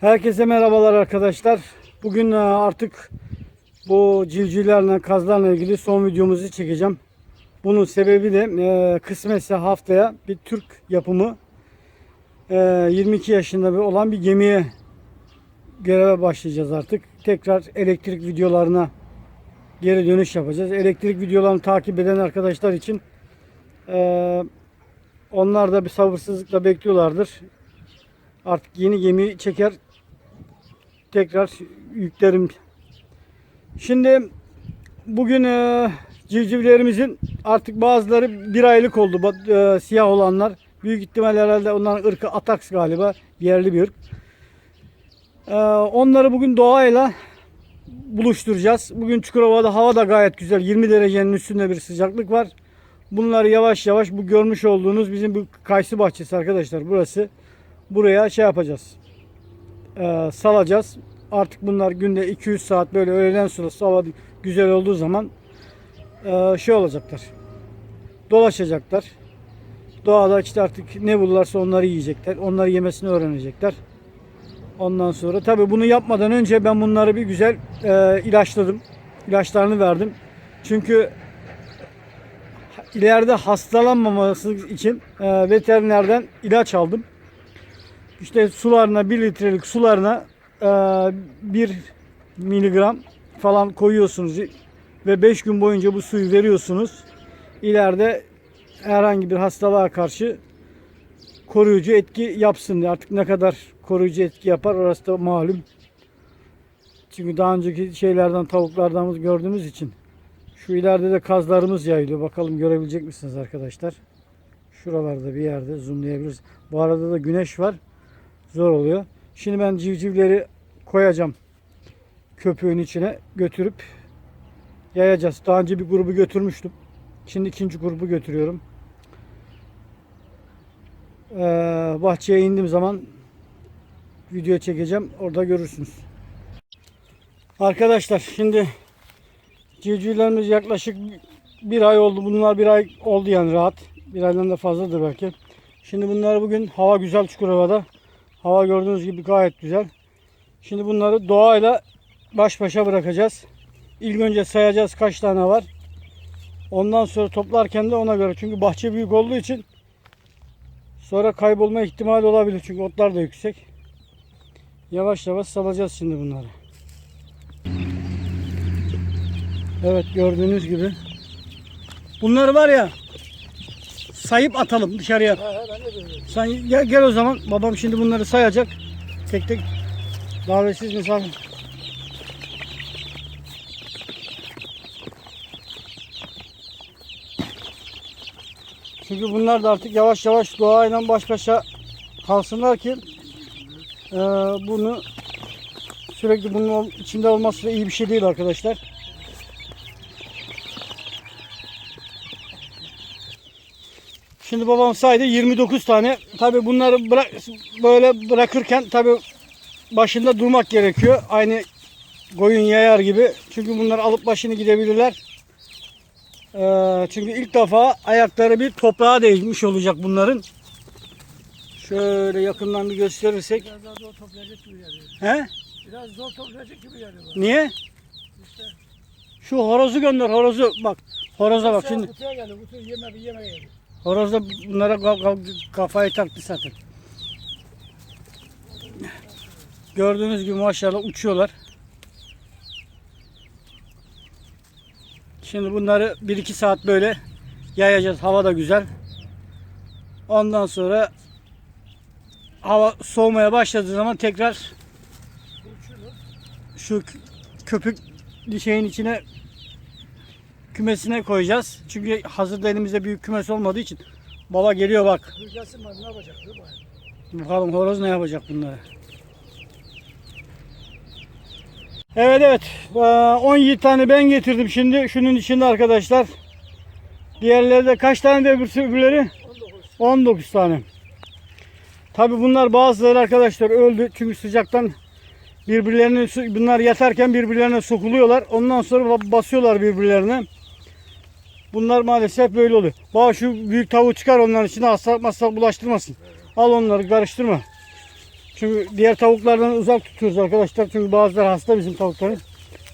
Herkese merhabalar arkadaşlar. Bugün e, artık bu civcivlerle, kazlarla ilgili son videomuzu çekeceğim. Bunun sebebi de e, kısmetse haftaya bir Türk yapımı e, 22 yaşında bir olan bir gemiye göreve başlayacağız artık. Tekrar elektrik videolarına geri dönüş yapacağız. Elektrik videolarını takip eden arkadaşlar için e, onlar da bir sabırsızlıkla bekliyorlardır. Artık yeni gemi çeker tekrar yüklerim. Şimdi bugün e, civcivlerimizin artık bazıları bir aylık oldu e, siyah olanlar. Büyük ihtimal herhalde onların ırkı Ataks galiba yerli bir ırk. E, onları bugün doğayla buluşturacağız. Bugün Çukurova'da hava da gayet güzel. 20 derecenin üstünde bir sıcaklık var. Bunları yavaş yavaş bu görmüş olduğunuz bizim bu kayısı bahçesi arkadaşlar burası. Buraya şey yapacağız. Ee, salacağız. Artık bunlar günde 200 saat böyle öğleden sonra hava güzel olduğu zaman e, şey olacaklar. Dolaşacaklar. Doğada işte artık ne bulurlarsa onları yiyecekler. Onları yemesini öğrenecekler. Ondan sonra tabi bunu yapmadan önce ben bunları bir güzel e, ilaçladım. İlaçlarını verdim. Çünkü ileride hastalanmaması için e, veterinerden ilaç aldım. İşte sularına 1 litrelik sularına e, 1 miligram falan koyuyorsunuz ve 5 gün boyunca bu suyu veriyorsunuz. İleride herhangi bir hastalığa karşı koruyucu etki yapsın. Artık ne kadar koruyucu etki yapar orası da malum. Çünkü daha önceki şeylerden tavuklardan gördüğümüz için. Şu ileride de kazlarımız yayılıyor. Bakalım görebilecek misiniz arkadaşlar? Şuralarda bir yerde zoomlayabiliriz. Bu arada da güneş var. Zor oluyor. Şimdi ben civcivleri koyacağım köpüğün içine götürüp yayacağız. Daha önce bir grubu götürmüştüm. Şimdi ikinci grubu götürüyorum. Ee, bahçeye indiğim zaman video çekeceğim. Orada görürsünüz. Arkadaşlar şimdi civcivlerimiz yaklaşık bir ay oldu. Bunlar bir ay oldu yani rahat. Bir aydan da fazladır belki. Şimdi bunları bugün hava güzel Çukurova'da. Hava gördüğünüz gibi gayet güzel. Şimdi bunları doğayla baş başa bırakacağız. İlk önce sayacağız kaç tane var. Ondan sonra toplarken de ona göre. Çünkü bahçe büyük olduğu için sonra kaybolma ihtimali olabilir. Çünkü otlar da yüksek. Yavaş yavaş salacağız şimdi bunları. Evet gördüğünüz gibi. Bunları var ya sayıp atalım dışarıya. Sen gel, gel o zaman. Babam şimdi bunları sayacak. Tek tek davetsiz misafir. Çünkü bunlar da artık yavaş yavaş doğayla baş başa kalsınlar ki e, bunu sürekli bunun içinde olması da iyi bir şey değil arkadaşlar. Şimdi babam saydı 29 tane. Tabi bunları bırak, böyle bırakırken tabi başında durmak gerekiyor. Aynı koyun yayar gibi. Çünkü bunlar alıp başını gidebilirler. Ee, çünkü ilk defa ayakları bir toprağa değmiş olacak bunların. Şöyle yakından bir gösterirsek. Biraz daha zor toplayacak gibi geliyor. He? Biraz zor toplayacak gibi geliyor. Niye? Şu horozu gönder horozu. Bak horoza bak şimdi. Kutuya geliyor. Kutuya yeme bir yeme geliyor. Horoz da bunlara ka- ka- kafayı taktı zaten. Gördüğünüz gibi maşallah uçuyorlar. Şimdi bunları 1-2 saat böyle yayacağız. Hava da güzel. Ondan sonra hava soğumaya başladığı zaman tekrar şu kö- köpük şeyin içine kümesine koyacağız. Çünkü hazırda elimizde büyük kümes olmadığı için baba geliyor bak. Rüzgarsın var ne yapacak? Bakalım horoz ne yapacak bunlara. Evet evet. Ee, 17 tane ben getirdim şimdi. Şunun içinde arkadaşlar. Diğerleri de kaç tane de öbürsü öbürleri? 19. 19 tane. Tabi bunlar bazıları arkadaşlar öldü. Çünkü sıcaktan birbirlerine bunlar yatarken birbirlerine sokuluyorlar. Ondan sonra ba- basıyorlar birbirlerine. Bunlar maalesef böyle oluyor. Bak şu büyük tavuğu çıkar onların içine hastalık hastalık bulaştırmasın. Al onları karıştırma. Çünkü diğer tavuklardan uzak tutuyoruz arkadaşlar. Çünkü bazıları hasta bizim tavukların.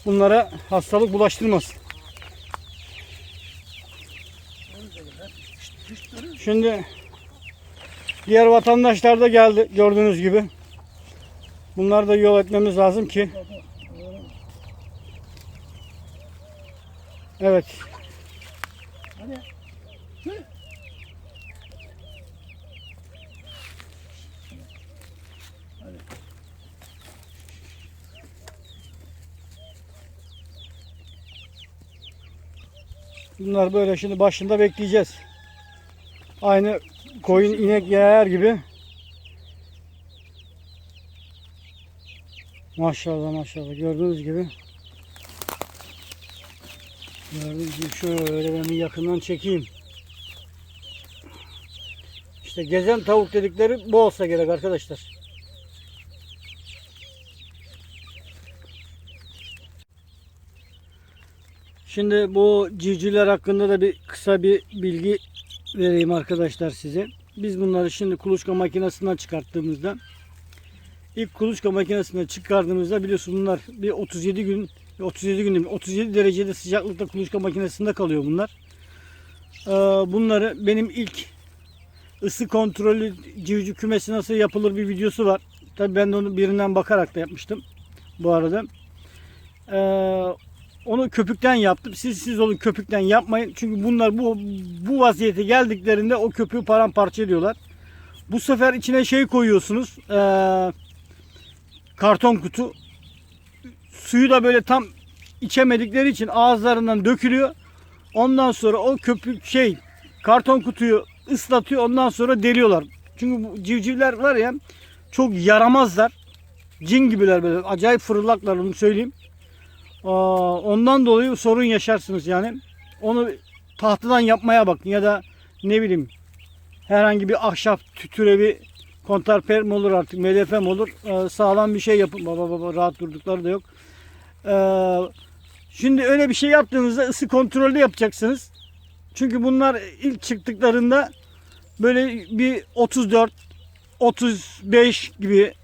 Bunlara hastalık bulaştırmasın. Şimdi diğer vatandaşlar da geldi gördüğünüz gibi. Bunları da yol etmemiz lazım ki. Evet. Bunlar böyle şimdi başında bekleyeceğiz. Aynı koyun inek yer gibi. Maşallah maşallah gördüğünüz gibi. Gördüğünüz gibi şöyle ben bir yakından çekeyim. İşte gezen tavuk dedikleri bu olsa gerek arkadaşlar. Şimdi bu civcivler hakkında da bir kısa bir bilgi vereyim arkadaşlar size. Biz bunları şimdi kuluçka makinesinden çıkarttığımızda ilk kuluçka makinesinden çıkardığımızda biliyorsunuz bunlar bir 37 gün 37 gün değil mi? 37 derecede sıcaklıkta kuluçka makinesinde kalıyor bunlar. Ee, bunları benim ilk ısı kontrolü civciv kümesi nasıl yapılır bir videosu var. Tabii ben de onu birinden bakarak da yapmıştım bu arada. Onu köpükten yaptım. Siz siz olun köpükten yapmayın. Çünkü bunlar bu bu vaziyete geldiklerinde o köpüğü paramparça ediyorlar. Bu sefer içine şey koyuyorsunuz. Ee, karton kutu. Suyu da böyle tam içemedikleri için ağızlarından dökülüyor. Ondan sonra o köpük şey karton kutuyu ıslatıyor. Ondan sonra deliyorlar. Çünkü bu civcivler var ya çok yaramazlar. Cin gibiler böyle. Acayip fırıldaklar onu söyleyeyim. Ondan dolayı sorun yaşarsınız yani. Onu tahtadan yapmaya bakın ya da ne bileyim herhangi bir ahşap tü- türevi kontarper mi olur artık MDF mi olur Ee, sağlam bir şey yapın. Baba baba rahat durdukları da yok. Ee, şimdi öyle bir şey yaptığınızda ısı kontrolü yapacaksınız. Çünkü bunlar ilk çıktıklarında böyle bir 34 35 gibi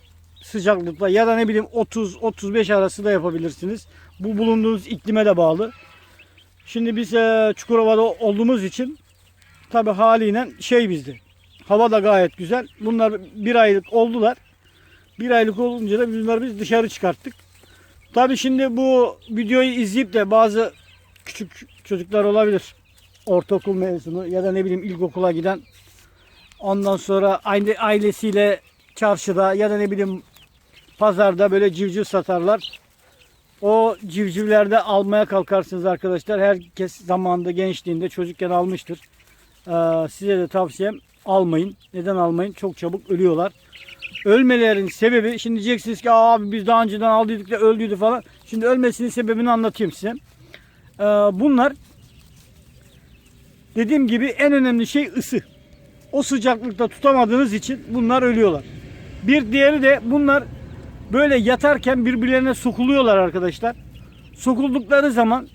sıcaklıkta ya da ne bileyim 30-35 arası da yapabilirsiniz. Bu bulunduğunuz iklime de bağlı. Şimdi biz e, Çukurova'da olduğumuz için tabi haliyle şey bizde. Hava da gayet güzel. Bunlar bir aylık oldular. Bir aylık olunca da bunları biz dışarı çıkarttık. Tabi şimdi bu videoyu izleyip de bazı küçük çocuklar olabilir. Ortaokul mezunu ya da ne bileyim ilkokula giden. Ondan sonra aynı ailesiyle çarşıda ya da ne bileyim pazarda böyle civciv satarlar. O civcivlerde almaya kalkarsınız arkadaşlar. Herkes zamanında gençliğinde çocukken almıştır. Ee, size de tavsiyem almayın. Neden almayın? Çok çabuk ölüyorlar. Ölmelerin sebebi şimdi diyeceksiniz ki "Aa, abi biz daha önceden aldıydık da öldüydü falan. Şimdi ölmesinin sebebini anlatayım size. Ee, bunlar dediğim gibi en önemli şey ısı. O sıcaklıkta tutamadığınız için bunlar ölüyorlar. Bir diğeri de bunlar böyle yatarken birbirlerine sokuluyorlar arkadaşlar. Sokuldukları zaman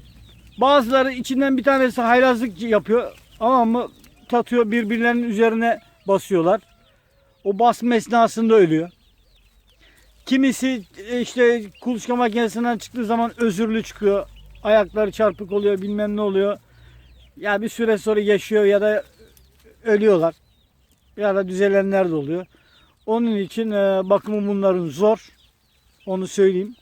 bazıları içinden bir tanesi haylazlık yapıyor ama mı tatıyor birbirlerinin üzerine basıyorlar. O basma esnasında ölüyor. Kimisi e, işte kuluçka makinesinden çıktığı zaman özürlü çıkıyor. Ayakları çarpık oluyor bilmem ne oluyor. Ya bir süre sonra yaşıyor ya da ölüyorlar. Ya da düzelenler de oluyor. Onun için e, bakımı bunların zor. Onu söyleyeyim.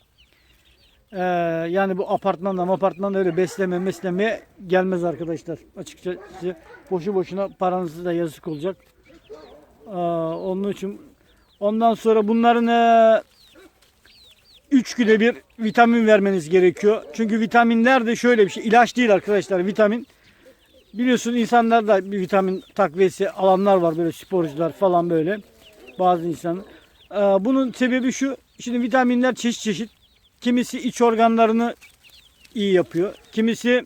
E, yani bu apartmanda apartmanda öyle besleme mesleme gelmez arkadaşlar. Açıkçası boşu boşuna paranızı da yazık olacak. E, onun için ondan sonra bunların e, 3 güne bir vitamin vermeniz gerekiyor. Çünkü vitaminler de şöyle bir şey. ilaç değil arkadaşlar vitamin. Biliyorsun insanlar da bir vitamin takviyesi alanlar var böyle sporcular falan böyle. Bazı insan. Ee, bunun sebebi şu. Şimdi vitaminler çeşit çeşit. Kimisi iç organlarını iyi yapıyor. Kimisi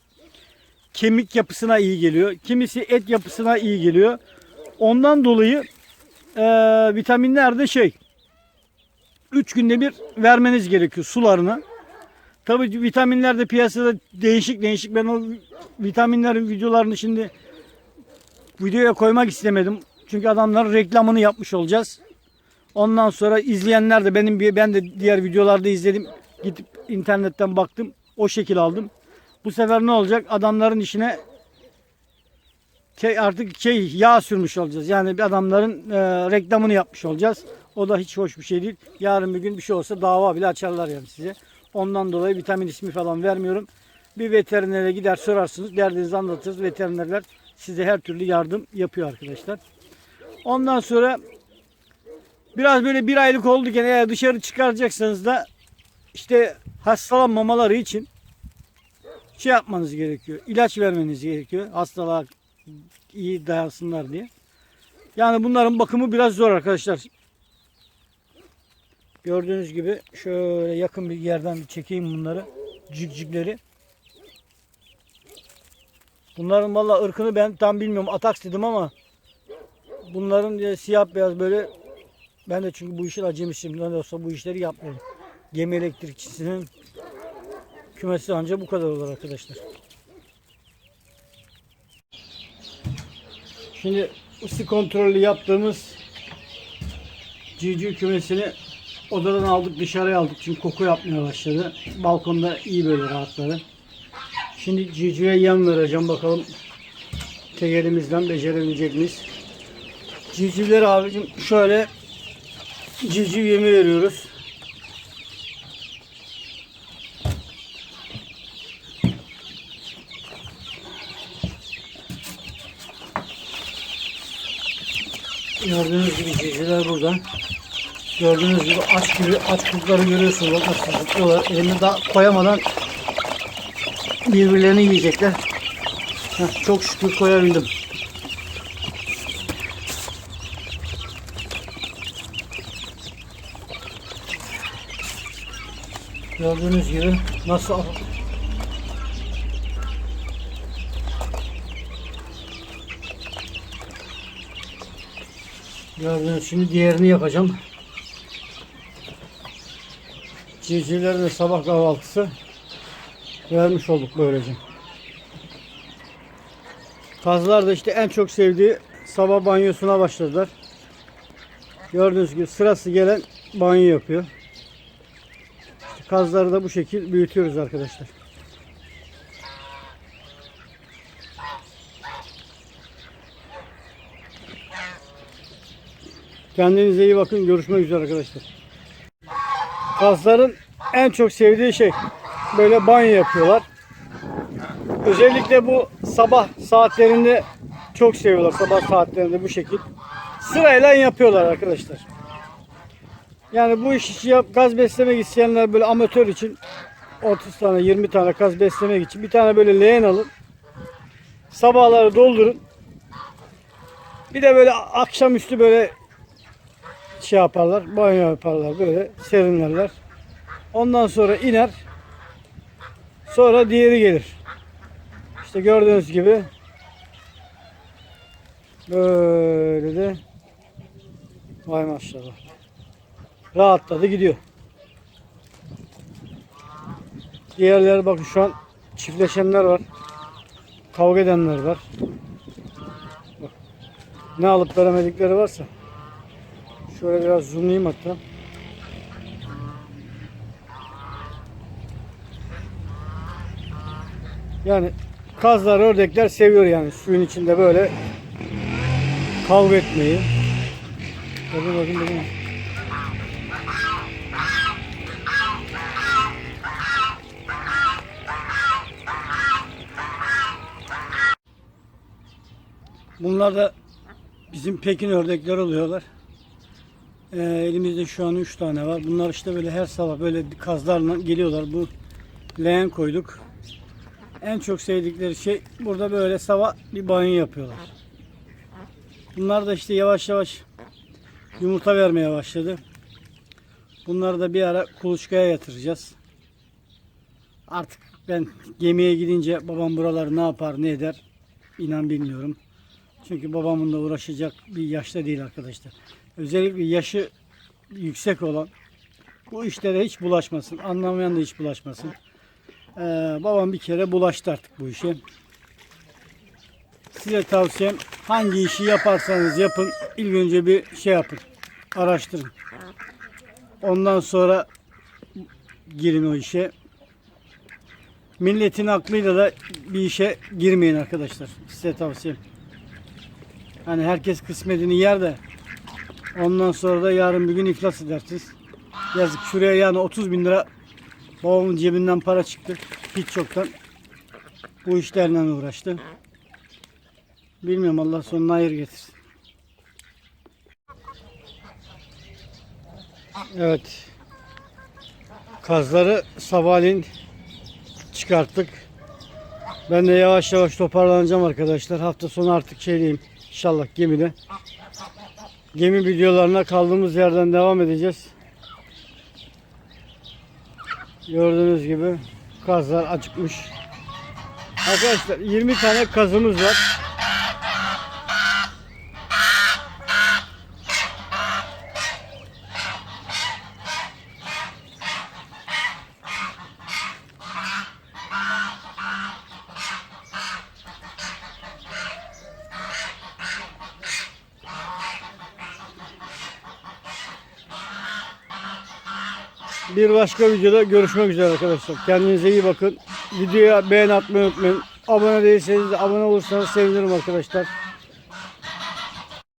kemik yapısına iyi geliyor. Kimisi et yapısına iyi geliyor. Ondan dolayı e, vitaminler de şey 3 günde bir vermeniz gerekiyor sularını. Tabii vitaminler de piyasada değişik değişik. Ben o vitaminlerin videolarını şimdi videoya koymak istemedim. Çünkü adamların reklamını yapmış olacağız. Ondan sonra izleyenler de benim ben de diğer videolarda izledim. Gidip internetten baktım. O şekil aldım. Bu sefer ne olacak? Adamların işine şey artık şey yağ sürmüş olacağız. Yani bir adamların e, reklamını yapmış olacağız. O da hiç hoş bir şey değil. Yarın bir gün bir şey olsa dava bile açarlar yani size. Ondan dolayı vitamin ismi falan vermiyorum. Bir veterinere gider sorarsınız. Derdinizi anlatırız. Veterinerler size her türlü yardım yapıyor arkadaşlar. Ondan sonra biraz böyle bir aylık oldu gene eğer dışarı çıkaracaksanız da işte hastalanmamaları için şey yapmanız gerekiyor. İlaç vermeniz gerekiyor. Hastalığa iyi dayansınlar diye. Yani bunların bakımı biraz zor arkadaşlar. Gördüğünüz gibi şöyle yakın bir yerden çekeyim bunları. Cikcikleri. Bunların valla ırkını ben tam bilmiyorum. Ataks dedim ama bunların e, siyah beyaz böyle ben de çünkü bu işin acımışım. Ne olsa bu işleri yapmıyorum. Gemi elektrikçisinin kümesi ancak bu kadar olur arkadaşlar. Şimdi ısı kontrolü yaptığımız civciv kümesini odadan aldık dışarıya aldık çünkü koku yapmaya başladı. Balkonda iyi böyle rahatladı. Şimdi civcive yem vereceğim bakalım tek elimizden becerebilecek miyiz? Civcivleri abicim şöyle civciv yemi veriyoruz. Gördüğünüz gibi civcivler burada. Gördüğünüz gibi aç gibi aç kurtları görüyorsunuz. Bak nasıl zıplıyorlar. Elini daha koyamadan birbirlerini yiyecekler. Heh, çok şükür koyabildim. Gördüğünüz gibi nasıl Gördüğünüz şimdi diğerini yapacağım. Civcivlerin sabah kahvaltısı vermiş olduk böylece. Kazlar da işte en çok sevdiği sabah banyosuna başladılar. Gördüğünüz gibi sırası gelen banyo yapıyor. Kazları da bu şekil büyütüyoruz arkadaşlar. Kendinize iyi bakın. Görüşmek üzere arkadaşlar. Kazların en çok sevdiği şey böyle banyo yapıyorlar. Özellikle bu sabah saatlerinde çok seviyorlar. Sabah saatlerinde bu şekil. Sırayla yapıyorlar arkadaşlar. Yani bu işi yap, gaz beslemek isteyenler böyle amatör için 30 tane 20 tane kaz beslemek için bir tane böyle leğen alın. Sabahları doldurun. Bir de böyle akşamüstü böyle şey yaparlar, banyo yaparlar böyle serinlerler. Ondan sonra iner. Sonra diğeri gelir. İşte gördüğünüz gibi böyle de vay maşallah. Rahatladı gidiyor. Diğerleri bakın şu an çiftleşenler var. Kavga edenler var. Ne alıp veremedikleri varsa. Şöyle biraz zoomlayayım hatta. Yani kazlar, ördekler seviyor yani suyun içinde böyle kavga etmeyi. Bakın bakın bakın. Bunlar da bizim Pekin ördekler oluyorlar. Ee, elimizde şu an 3 tane var. Bunlar işte böyle her sabah böyle kazlarla geliyorlar. Bu leğen koyduk. En çok sevdikleri şey burada böyle sabah bir banyo yapıyorlar. Bunlar da işte yavaş yavaş yumurta vermeye başladı. Bunları da bir ara kuluçkaya yatıracağız. Artık ben gemiye gidince babam buraları ne yapar ne eder inan bilmiyorum. Çünkü babamın da uğraşacak bir yaşta değil arkadaşlar. Özellikle yaşı yüksek olan bu işlere hiç bulaşmasın. Anlamayan da hiç bulaşmasın. Ee, babam bir kere bulaştı artık bu işe. Size tavsiyem hangi işi yaparsanız yapın ilk önce bir şey yapın. araştırın. Ondan sonra girin o işe. Milletin aklıyla da bir işe girmeyin arkadaşlar. Size tavsiyem. Hani herkes kısmetini yer de ondan sonra da yarın bir gün iflas edersiniz. Yazık şuraya yani 30 bin lira babamın cebinden para çıktı. Hiç çoktan bu işlerle uğraştı. Bilmiyorum Allah sonuna hayır getirsin. Evet. Kazları sabahleyin çıkarttık. Ben de yavaş yavaş toparlanacağım arkadaşlar. Hafta sonu artık şeydeyim. İnşallah gemide. Gemi videolarına kaldığımız yerden devam edeceğiz. Gördüğünüz gibi kazlar acıkmış. Arkadaşlar 20 tane kazımız var. Bir başka videoda görüşmek üzere arkadaşlar. Kendinize iyi bakın. Videoya beğen atmayı unutmayın. Abone değilseniz de abone olursanız sevinirim arkadaşlar.